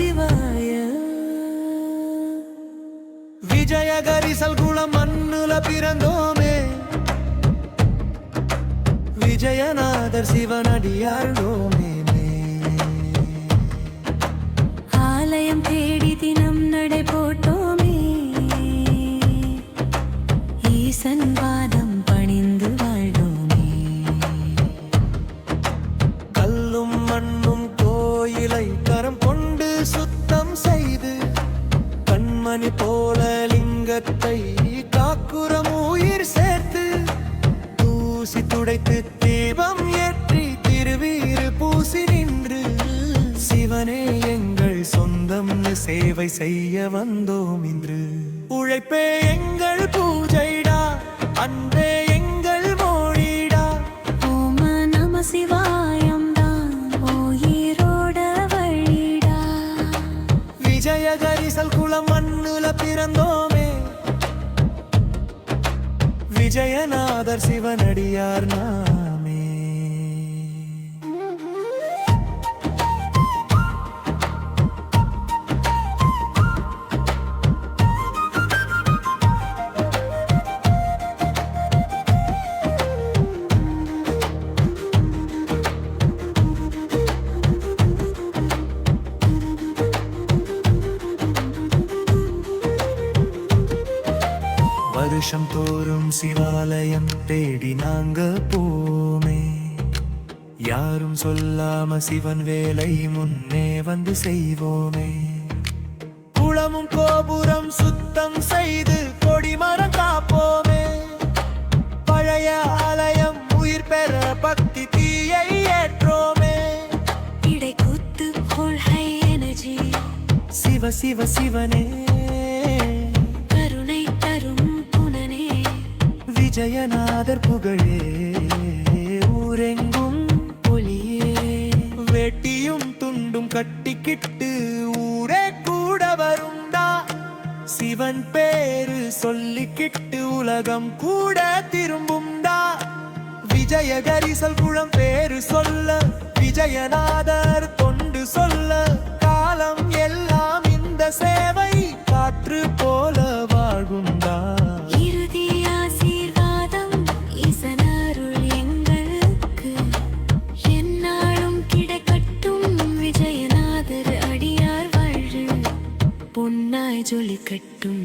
சிவாய. விஜயகரிசல் குளம் மண்ணுல பிறந்தோமே. விஜயநாதர் சிவனடியார்ந்தோமே ஆலயம் தேடி தினம் நடை போட்டோமே. ஈசன் பாதம் பணிந்து வாழ்ந்தோமே. கல்லும் மண்ணும் கோயிலை காக்குறம் உயிர் சேர்த்து தூசி துடைத்து தீபம் ஏற்றி திருவீறு பூசி நின்று சிவனே எங்கள் சொந்தம் சேவை செய்ய வந்தோம் இன்று. உழைப்பே விஜயநாதர் சிவனடியார் நான் வருஷம் தோறும் சிவாலயம் தேடி நாங்க போமே யாரும் சொல்லாம சிவன் வேலை முன்னே வந்து செய்வோமே. குளமும் கோபுரம் சுத்தம் செய்து கொடிமரம் காப்போமே. பழைய ஆலயம் உயிர் பெற பக்தி தீயை ஏற்றோமே. இடை குத்து ஹை எனர்ஜி. சிவ சிவ சிவனே. விஜயநாதர் புகழே. ஊரெங்கும் ஒளியே. வெட்டியும் துண்டும் கட்டிக்கிட்டு ஊரே கூட வருந்தா. சிவன் பேரு சொல்லிக்கிட்டு உலகம் கூட திரும்பும்டா விஜய கரிசல் குளம் பேரு சொல்ல விஜயநாதர் தொண்டு சொல்ல. காலம் எல்லாம் இந்த சேவை പെണ്ണായി ജോലിക്കെട്ടും